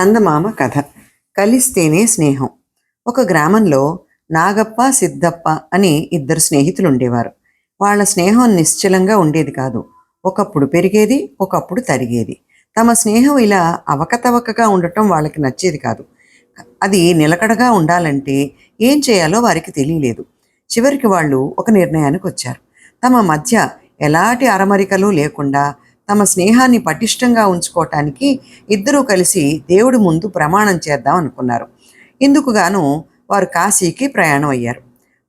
చందమామ కథ. కలిస్తేనే స్నేహం. ఒక గ్రామంలో నాగప్ప సిద్ధప్ప అని ఇద్దరు స్నేహితులు ఉండేవారు వాళ్ళ స్నేహం నిశ్చలంగా ఉండేది కాదు. ఒకప్పుడు పెరిగేది ఒకప్పుడు తరిగేది. తమ స్నేహం ఇలా అవకతవకగా ఉండటం వాళ్ళకి నచ్చేది కాదు. అది నిలకడగా ఉండాలంటే ఏం చేయాలో వారికి తెలియలేదు. చివరికి వాళ్ళు ఒక నిర్ణయానికి వచ్చారు. తమ మధ్య ఎలాంటి అరమరికలు లేకుండా తమ స్నేహాన్ని పటిష్టంగా ఉంచుకోవటానికి ఇద్దరూ కలిసి దేవుడి ముందు ప్రమాణం చేద్దాం అనుకున్నారు. ఇందుకుగాను వారు కాశీకి ప్రయాణం అయ్యారు.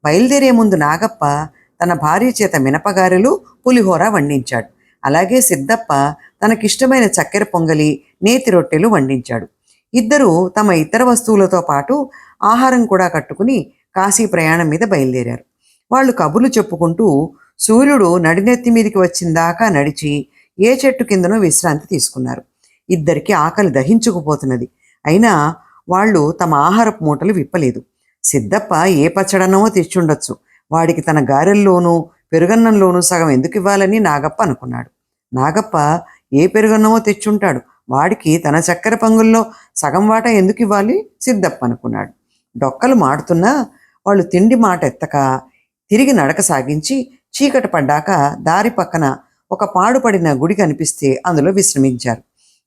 బయలుదేరే ముందు నాగప్ప తన భార్య చేత మినపగారెలు పులిహోర వండించాడు. అలాగే సిద్ధప్ప తనకిష్టమైన చక్కెర పొంగలి నేతి రొట్టెలు వండించాడు. ఇద్దరూ తమ ఇతర వస్తువులతో పాటు ఆహారం కూడా కట్టుకుని కాశీ ప్రయాణం మీద బయలుదేరారు. వాళ్ళు కబుర్లు చెప్పుకుంటూ సూర్యుడు నడినెత్తి మీదకి వచ్చిందాకా నడిచి ఏ చెట్టు కిందనో విశ్రాంతి తీసుకున్నారు. ఇద్దరికి ఆకలి దహించుకుపోతున్నది. అయినా వాళ్ళు తమ ఆహారపు మూటలు విప్పలేదు. సిద్ధప్ప ఏ పచ్చడనో తెచ్చుండొచ్చు. వాడికి తన గారెల్లోనూ పెరుగన్నంలోనూ సగం ఎందుకు ఇవ్వాలని నాగప్ప అనుకున్నాడు. నాగప్ప ఏ పెరుగన్నమో తెచ్చుంటాడు. వాడికి తన చక్కెర పంగుల్లో సగం వాటా ఎందుకు ఇవ్వాలి? సిద్ధప్ప అనుకున్నాడు. డొక్కలు మాడుతున్నా వాళ్ళు తిండి మాట ఎత్తక తిరిగి నడక సాగించి చీకటి పడ్డాక దారి పక్కన ఒక పాడుపడిన గుడి కనిపిస్తే అందులో విశ్రమించారు.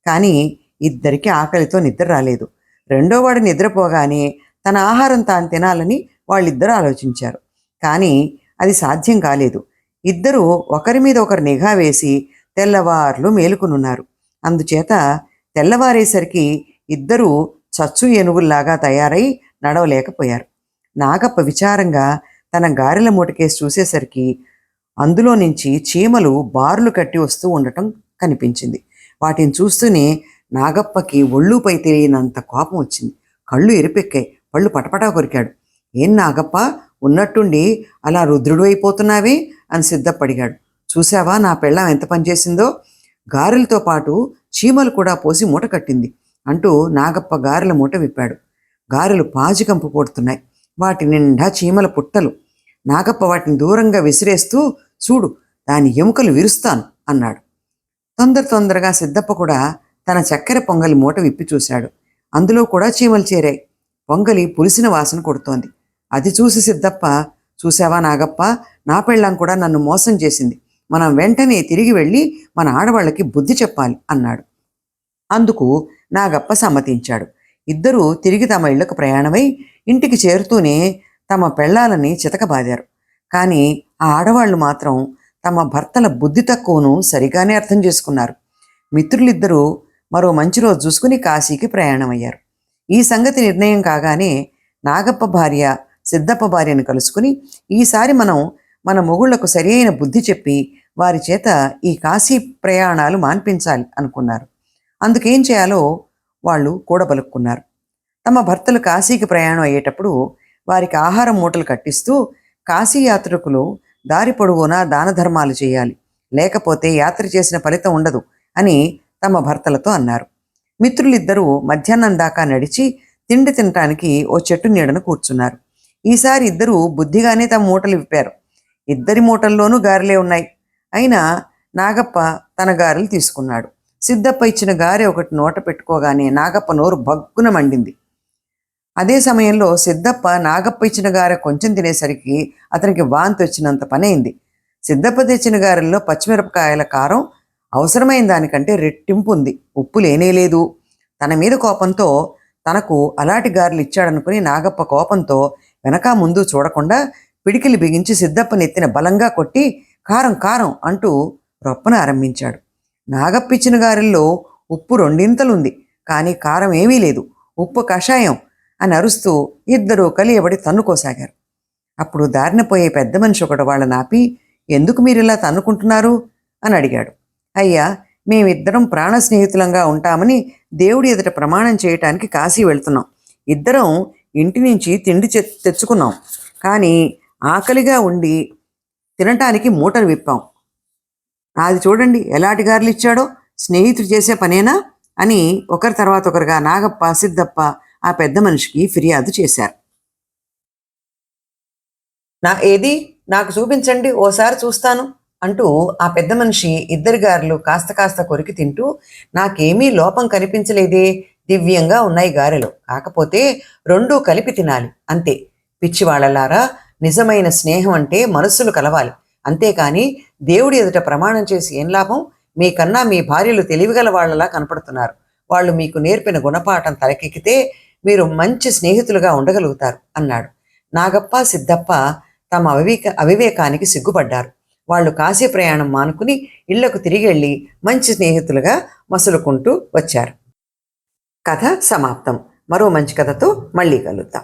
కానీ ఇద్దరికి ఆకలితో నిద్ర రాలేదు. రెండోవాడు నిద్రపోగానే తన ఆహారం తాను తినాలని వాళ్ళిద్దరూ ఆలోచించారు. కానీ అది సాధ్యం కాలేదు. ఇద్దరూ ఒకరి మీద ఒకరు నిఘా వేసి తెల్లవార్లు మేలుకునున్నారు. అందుచేత తెల్లవారేసరికి ఇద్దరూ చచ్చు ఏనుగుల్లాగా తయారై నడవలేకపోయారు. నాగప్ప విచారంగా తన గారెల మూటకేసి చూసేసరికి అందులో నుంచి చీమలు బార్లు కట్టి వస్తూ ఉండటం కనిపించింది. వాటిని చూస్తూనే నాగప్పకి ఒళ్ళుపై తెలియనంత కోపం వచ్చింది. కళ్ళు ఎరిపెక్కాయి. పళ్ళు పటపటా కొరికాడు. ఏం నాగప్ప? ఉన్నట్టుండి అలా రుద్రుడు అయిపోతున్నావే అని సిద్ధపడిగాడు చూసావా నా పెళ్ళాం ఎంత పనిచేసిందో? గారెలతో పాటు చీమలు కూడా పోసి మూట కట్టింది అంటూ నాగప్ప గారెల మూట విప్పాడు. గారెలు పాజికంపు పోడుతున్నాయి వాటి నిండా చీమల పుట్టలు. నాగప్ప వాటిని దూరంగా విసిరేస్తూ చూడు దాని ఎముకలు విరుస్తాను అన్నాడు. తొందర తొందరగా సిద్ధప్ప కూడా తన చక్కెర పొంగలి మూట విప్పి చూశాడు. అందులో కూడా చీమలు చేరాయి. పొంగలి పులిసిన వాసన కొడుతోంది. అది చూసి సిద్ధప్ప చూసావా నాగప్ప? నా పెళ్ళాం కూడా నన్ను మోసం చేసింది. మనం వెంటనే తిరిగి వెళ్ళి మన ఆడవాళ్ళకి బుద్ధి చెప్పాలి అన్నాడు. అందుకు నాగప్ప సమ్మతించాడు. ఇద్దరూ తిరిగి తమ ఇళ్ళకు ప్రయాణమై ఇంటికి చేరుతూనే తమ పెళ్ళాలని చితకబాదారు. కానీ ఆ ఆడవాళ్ళు మాత్రం తమ భర్తల బుద్ధి తక్కువను సరిగానే అర్థం చేసుకున్నారు. మిత్రులిద్దరూ మరో మంచి రోజు చూసుకుని కాశీకి ప్రయాణమయ్యారు. ఈ సంగతి నిర్ణయం కాగానే నాగప్ప భార్య సిద్ధప్ప భార్యను కలుసుకుని ఈసారి మనం మన మొగుళ్ళకు సరియైన బుద్ధి చెప్పి వారి చేత ఈ కాశీ ప్రయాణాలు మాన్పించాలి అనుకున్నారు. అందుకేం చేయాలో వాళ్ళు కూడబలుక్కున్నారు. తమ భర్తలు కాశీకి ప్రయాణం అయ్యేటప్పుడు వారికి ఆహారం మూటలు కట్టిస్తూ కాశీ యాత్రికులు దారి పొడవునా దాన ధర్మాలు చేయాలి. లేకపోతే యాత్ర చేసిన ఫలితం ఉండదు అని తమ భర్తలతో అన్నారు. మిత్రులిద్దరూ మధ్యాహ్నం దాకా నడిచి తిండి తినటానికి ఓ చెట్టు నీడను కూర్చున్నారు. ఈసారి ఇద్దరూ బుద్ధిగానే తమ మూటలు విప్పారు. ఇద్దరి మూటల్లోనూ గారెలే ఉన్నాయి. అయినా నాగప్ప తన గారెలు తీసుకున్నాడు. సిద్ధప్ప ఇచ్చిన గారె ఒకటి నోట పెట్టుకోగానే నాగప్ప నోరు భగ్గున మండింది. అదే సమయంలో సిద్ధప్ప నాగప్ప ఇచ్చిన గారె కొంచెం తినేసరికి అతనికి వాంతి వచ్చినంత పనైంది. సిద్ధప్ప తెచ్చిన గారెల్లో పచ్చిమిరపకాయల కారం అవసరమైన దానికంటే రెట్టింపు ఉంది. ఉప్పు లేనేలేదు తన మీద కోపంతో తనకు అలాంటి గారెలు ఇచ్చాడనుకుని నాగప్ప కోపంతో వెనక ముందు చూడకుండా పిడికిలి బిగించి సిద్ధప్ప నెత్తిన బలంగా కొట్టి కారం కారం అంటూ రొప్పన ఆరంభించాడు. నాగప్పిచ్చిన గారెల్లో ఉప్పు రెండింతలుంది. కానీ కారం ఏమీ లేదు. ఉప్పు కషాయం అని అరుస్తూ ఇద్దరూ కలియబడి తన్నుకోసాగారు. అప్పుడు దారిన పోయే పెద్ద మనిషి ఒకడు వాళ్ళ నాపి ఎందుకు మీరు ఇలా తన్నుకుంటున్నారు? అని అడిగాడు. అయ్యా మేమిద్దరం ప్రాణ స్నేహితులంగా ఉంటామని దేవుడి ఎదుట ప్రమాణం చేయటానికి కాశీ వెళ్తున్నాం. ఇద్దరం ఇంటి నుంచి తిండి తెచ్చుకున్నాం. కానీ ఆకలిగా ఉండి తినటానికి మూటలు విప్పాం. అది చూడండి ఎలాంటి గారులు ఇచ్చాడో స్నేహితుడు చేసే పనేనా? అని ఒకరి తర్వాత ఒకరుగా నాగప్ప సిద్ధప్ప ఆ పెద్ద మనిషికి ఫిర్యాదు చేశారు. నా ఏది? నాకు చూపించండి ఓసారి చూస్తాను అంటూ ఆ పెద్ద మనిషి ఇద్దరి గారెలు కాస్త కాస్త కొరికి తింటూ నాకేమీ లోపం కనిపించలేదే దివ్యంగా ఉన్నాయి గారెలు. కాకపోతే రెండూ కలిపి తినాలి అంతే. పిచ్చివాళ్ళలారా నిజమైన స్నేహం అంటే మనస్సులు కలవాలి. అంతేకాని దేవుడి ఎదుట ప్రమాణం చేసి ఏం లాభం? మీకన్నా మీ భార్యలు తెలివిగల వాళ్ళలా కనపడుతున్నారు. వాళ్ళు మీకు నేర్పిన గుణపాఠం తలకెక్కితే మీరు మంచి స్నేహితులుగా ఉండగలుగుతారు అన్నాడు. నాగప్ప సిద్ధప్ప తమ అవివేక అవివేకానికి సిగ్గుపడ్డారు. వాళ్ళు కాశీ ప్రయాణం మానుకుని ఇళ్ళకు తిరిగి వెళ్ళి మంచి స్నేహితులుగా మసులుకుంటూ వచ్చారు. కథ సమాప్తం. మరో మంచి కథతో మళ్ళీ కలుద్దాం.